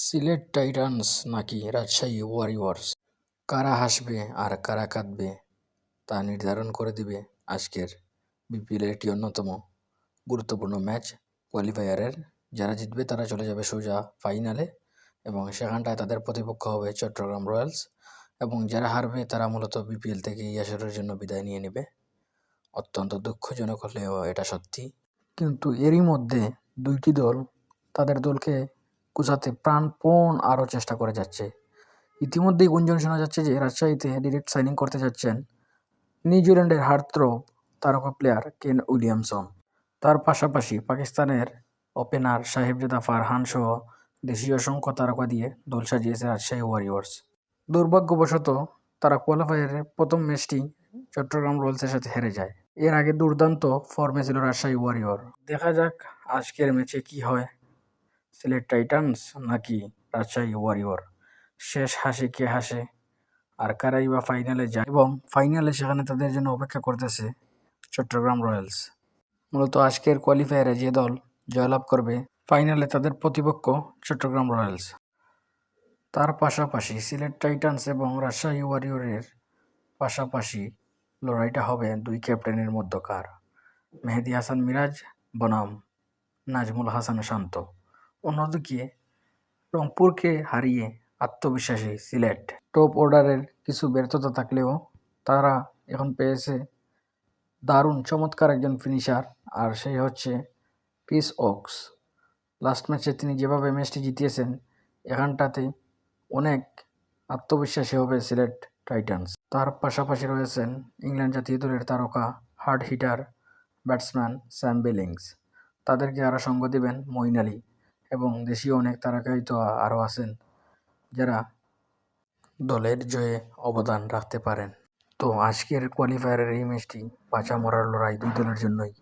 Sylhet Titans নাকি Rajshahi Warriors কারা হাসবে আর কারা কাঁদবে তা নির্ধারণ করে দিবে আজকের বিপিএলের একটি অন্যতম গুরুত্বপূর্ণ ম্যাচ। কোয়ালিফায়ারের যারা জিতবে তারা চলে যাবে সোজা ফাইনালে এবং সেখানটায় তাদের প্রতিপক্ষ হবে চট্টগ্রাম রয়্যালস এবং যারা হারবে তারা মূলত বিপিএল থেকে এই আসরের জন্য বিদায় নিয়ে নেবে। অত্যন্ত দুঃখজনক হলেও এটা সত্যি। কিন্তু এরই মধ্যে দুইটি দল তাদের দলকে গুছাতে প্রাণপণ আরও চেষ্টা করে যাচ্ছে। ইতিমধ্যেই গুঞ্জন শোনা যাচ্ছে যে রাজশাহীতে ডিরেক্ট সাইনিং করতে যাচ্ছেন নিউজিল্যান্ডের হার্থ্রো তারকা প্লেয়ার কেন উইলিয়ামসন। তার পাশাপাশি পাকিস্তানের ওপেনার সাহেবজাদা ফারহান সহ দেশীয় অসংখ্য তারকা দিয়ে দল সাজিয়েছে রাজশাহী ওয়ারিয়র্স। দুর্ভাগ্যবশত তারা কোয়ালিফায়ারের প্রথম ম্যাচটি চট্টগ্রাম রয়্যালসের সাথে হেরে যায়। এর আগে দুর্দান্ত ফর্মে ছিল রাজশাহী ওয়ারিয়র। দেখা যাক আজকের ম্যাচে কি হয়। সিলেট টাইটান্স নাকি রাজশাহী ওয়ারিওর শেষ হাসি কে হাসে? আর কারাই বা ফাইনালে যায়? এবং ফাইনালে সেখানে তাদের জন্য অপেক্ষা করতেছে চট্টগ্রাম রয়্যালস। মূলত আজকের কোয়ালিফায়ারে যে দল জয়লাভ করবে, ফাইনালে তাদের প্রতিপক্ষ চট্টগ্রাম রয়্যালস। তার পাশাপাশি সিলেট টাইটান্স এবং রাজশাহী ওয়ারিয়রের পাশাপাশি লড়াইটা হবে দুই ক্যাপ্টেনের মধ্যকার। মেহেদি হাসান মিরাজ, বনাম নাজমুল হাসান শান্ত। অন্যদিকে, রংপুরকে হারিয়ে আত্মবিশ্বাসী সিলেট। টপ অর্ডারের কিছু ব্যর্থতা থাকলেও তারা এখন পেয়েছে দারুণ চমৎকার একজন ফিনিশার আর সেই হচ্ছে পিস ওক্স লাস্ট ম্যাচে তিনি যেভাবে ম্যাচটি জিতিয়েছেন, এখানটাতে অনেক আত্মবিশ্বাসী হবে সিলেট টাইটান্স। তার পাশাপাশি রয়েছেন ইংল্যান্ড জাতীয় দলের তারকা hard hitter batsman Sam Billings তাদেরকে আরও সঙ্গ দেবেন মঈন আলী। এবং দেশীয় অনেক তারকাই তো আরও আছেন, যারা দলের জয়ে অবদান রাখতে পারেন। তো আজকের কোয়ালিফায়ারের এই ম্যাচটি বাঁচা মরার লড়াই দুই দলের জন্যই।